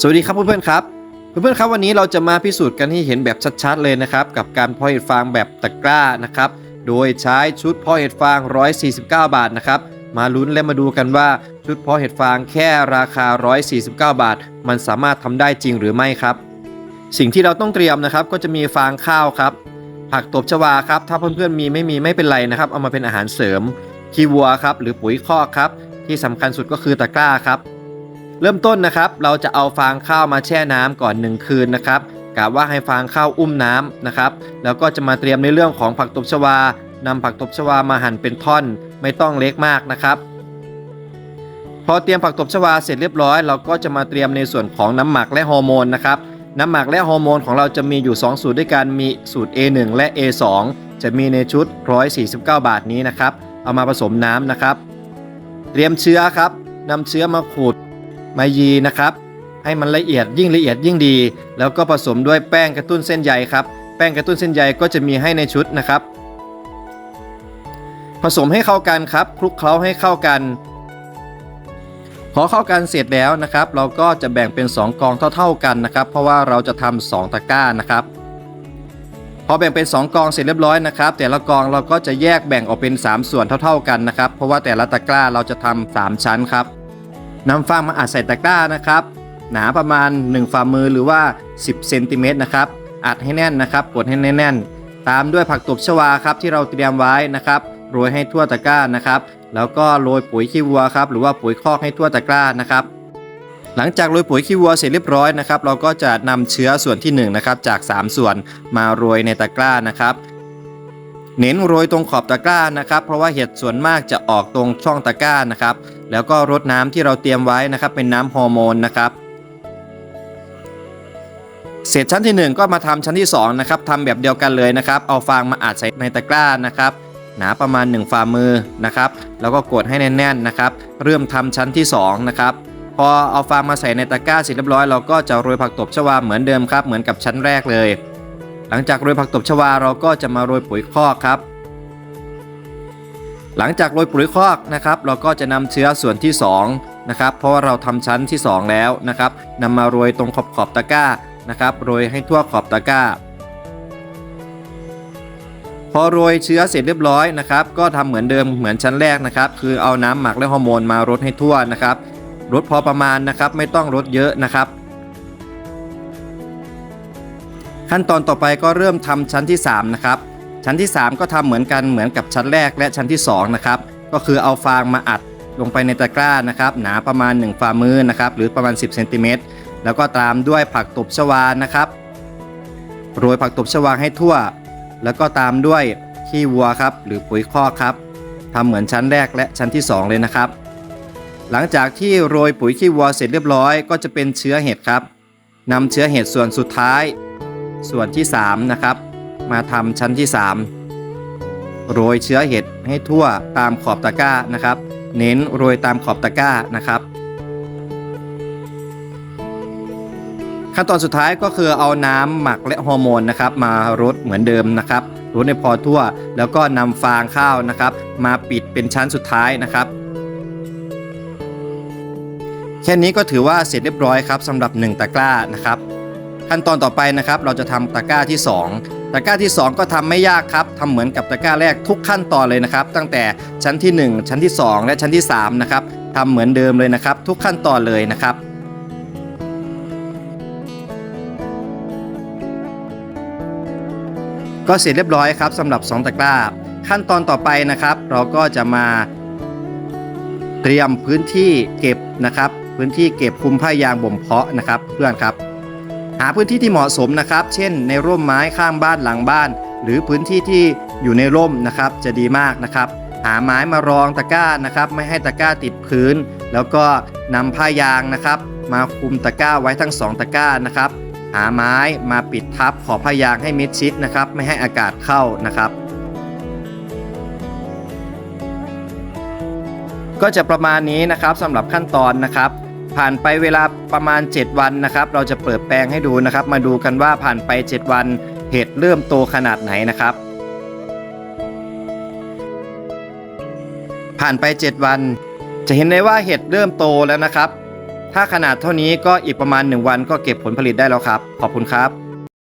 สวัสดีครับเพื่อนๆครับ เพื่อนๆครับวันนี้เราจะมาพิสูจน์กันให้เห็นแบบชัดๆเลยนะครับ กับการเพาะเห็ดฟางแบบตะกร้านะครับ โดยใช้ชุดเพาะเห็ดฟาง 149 บาทนะครับ มาลุ้นและมาดูกันว่าชุดเพาะเห็ดฟางแค่ราคา 149 บาท มันสามารถทำได้จริงหรือไม่ครับ สิ่งที่เราต้องเตรียมนะครับ ก็จะมีฟางข้าวครับ ผักตบชวาครับ ถ้าเพื่อนๆมีไม่มีไม่เป็นไรนะครับ เอามาเป็นอาหารเสริม ขี้วัวครับ หรือปุ๋ยคอกครับ ที่สำคัญสุดก็คือตะกร้าครับ เริ่มต้นนะครับ เราจะเอาฟางข้าวมาแช่น้ำก่อน 1 คืนนะครับกะว่าให้ฟางข้าวอุ้มน้ำนะครับ แล้วก็จะมาเตรียมในเรื่องของผักตบชวานำผักตบชวามาหั่นเป็นท่อนไม่ต้องเล็กมากนะครับ พอเตรียมผักตบชวาเสร็จเรียบร้อย เราก็จะมาเตรียมในส่วนของน้ำหมักและฮอร์โมนนะครับน้ำหมักและฮอร์โมนของเราจะมีอยู่ 2 สูตรด้วยกันมีสูตร A1 และ A2 จะมีในชุด 149 บาทนี้นะครับ เอามาผสมน้ำนะครับ เตรียมเชื้อครับนำเชื้อมาขูด มายีนะครับให้มันละเอียดยิ่งละเอียดยิ่งดี แล้วก็ผสมด้วยแป้งกระตุ้นเส้นใยครับ แป้งกระตุ้นเส้นใยก็จะมีให้ในชุดนะครับ ผสมให้เข้ากันครับคลุกเคล้าให้เข้ากัน พอเข้ากันเสร็จแล้วนะครับ เราก็จะแบ่งเป็น 2 กองเท่า ๆกันนะครับ เพราะว่าเราจะทำ2ตะกร้านะครับพอแบ่งเป็น 2 กองเสร็จเรียบร้อยนะครับ แต่ละกองเราก็จะแยกแบ่งออกเป็น 3 ส่วนเท่า ๆกันนะครับ เพราะว่าแต่ละตะกร้าเราจะทำ3ชั้นครับ นำฟางมาอัดใส่ตะกร้านะครับ หนาประมาณ 1 ฝ่ามือหรือว่า 10เซนติเมตรนะครับ อัดให้แน่นนะครับ กดให้แน่นๆ ตามด้วยผักตบชวาครับที่เราเตรียมไว้นะครับ โรยให้ทั่วตะกร้านะครับ แล้วก็โรยปุ๋ยขี้วัวครับ หรือว่าปุ๋ยคอกให้ทั่วตะกร้านะครับหลังจากโรยปุ๋ยขี้วัวเสร็จเรียบร้อยนะครับ เราก็จะนำเชื้อส่วนที่1นะครับจาก 3 ส่วนมาโรยในตะกร้านะครับ เน้นโรยตรงขอบตะกร้านะครับ เพราะว่าเห็ดส่วนมากจะออกตรงช่องตะกร้านะครับ แล้วก็รดน้ำที่เราเตรียมไว้นะครับ เป็นน้ำฮอร์โมนนะครับเสร็จชั้นที่ 1 ก็มาทำชั้นที่2นะครับทำแบบเดียวกันเลยนะครับ เอาฟางมาอัดใส่ในตะกร้านะครับหนาประมาณ 1 ฝ่ามือนะครับ แล้วก็กดให้แน่นๆนะครับ เริ่มทำชั้นที่2นะครับพอเอาฟางมาใส่ในตะกร้าเสร็จเรียบร้อยเราก็จะโรยผักตบชวาเหมือนเดิมครับ เหมือนกับชั้นแรกเลย หลังจากโรยผักตบชวาเราก็จะมาโรยปุ๋ยคอกครับ หลังจากโรยปุ๋ยคอกนะครับ เราก็จะนำเชื้อส่วนที่2นะครับเพราะว่าเราทำชั้นที่ 2 แล้วนะครับนำมาโรยตรงขอบขอบตะกร้านะครับโรยให้ทั่วขอบตะกร้า พอโรยเชื้อเสร็จเรียบร้อยนะครับก็ทำเหมือนเดิมเหมือนชั้นแรกนะครับ คือเอาน้ำหมักและฮอร์โมนมารดให้ทั่วนะครับรดพอประมาณนะครับไม่ต้องรดเยอะนะครับ ขั้นตอนต่อไปก็เริ่มทำชั้นที่3นะครับชั้นที่ 3 ก็ทำเหมือนกันเหมือนกับชั้นแรกและชั้นที่2นะครับก็คือเอาฟางมาอัดลงไปในตะกร้านะครับหนาประมาณ 1 ฝ่ามือนะครับหรือประมาณ 10เซนติเมตรแล้วก็ตามด้วยผักตบชวานะครับโรยผักตบชวาให้ทั่ว แล้วก็ตามด้วยขี้วัวครับหรือปุ๋ยคอกครับทำเหมือนชั้นแรกและชั้นที่ 2 เลยนะครับ หลังจากที่โรยปุ๋ยขี้วัวเสร็จเรียบร้อย ก็จะเป็นเชื้อเห็ดครับนำเชื้อเห็ดส่วนสุดท้าย ส่วนที่3นะครับ มาทำชั้นที่ 3 โรยเชื้อเห็ดให้ทั่วตามขอบตะกร้านะครับ เน้นโรยตามขอบตะกร้านะครับ ขั้นตอนสุดท้ายก็คือเอาน้ำหมักและฮอร์โมนนะครับมารดเหมือนเดิมนะครับรดให้พอทั่ว แล้วก็นำฟางข้าวนะครับ มาปิดเป็นชั้นสุดท้ายนะครับแค่นี้ก็ถือว่าเสร็จเรียบร้อยครับสำหรับ 1 ตะกร้านะครับ ขั้นตอนต่อไปนะครับ เราจะทำตะกร้าที่ 2ตะกร้าที่ 2 ก็ทำไม่ยากครับทำเหมือนกับตะกร้าแรกทุกขั้นตอนเลยนะครับ ตั้งแต่ชั้นที่ 1 ชั้นที่ 2 และชั้นที่3นะครับทำเหมือนเดิมเลยนะครับ ทุกขั้นตอนเลยนะครับก็เสร็จเรียบร้อยครับสำหรับ 2 ตะกร้า ขั้นตอนต่อไปนะครับ เราก็จะมา เตรียมพื้นที่เก็บนะครับ พื้นที่เก็บคุมผ้ายางบ่มเพาะนะครับ เพื่อนครับ หาพื้นที่ที่เหมาะสมนะครับ เช่น ในร่มไม้ข้างบ้านหลังบ้าน หรือพื้นที่ที่อยู่ในร่มนะครับจะดีมากนะครับ หาไม้มารองตะกร้านะครับ ไม่ให้ตะกร้าติดพื้น แล้วก็นำผ้ายางนะครับ มาคุมตะกร้าไว้ทั้งสองตะกร้านะครับ หาไม้มาปิดทับขอบผ้ายางให้มิดชิดนะครับ ไม่ให้อากาศเข้านะครับก็จะประมาณนี้นะครับสำหรับขั้นตอนนะครับ ผ่านไปเวลาประมาณ 7 วันนะครับ เราจะเปิดแปลงให้ดูนะครับ มาดูกันว่าผ่านไป 7 วันเห็ดเริ่มโตขนาดไหนนะครับ ผ่านไป 7 วัน จะเห็นได้ว่าเห็ดเริ่มโตแล้วนะครับ ถ้าขนาดเท่านี้ก็อีกประมาณ 1 วันก็เก็บผลผลิตได้แล้วครับ ขอบคุณครับ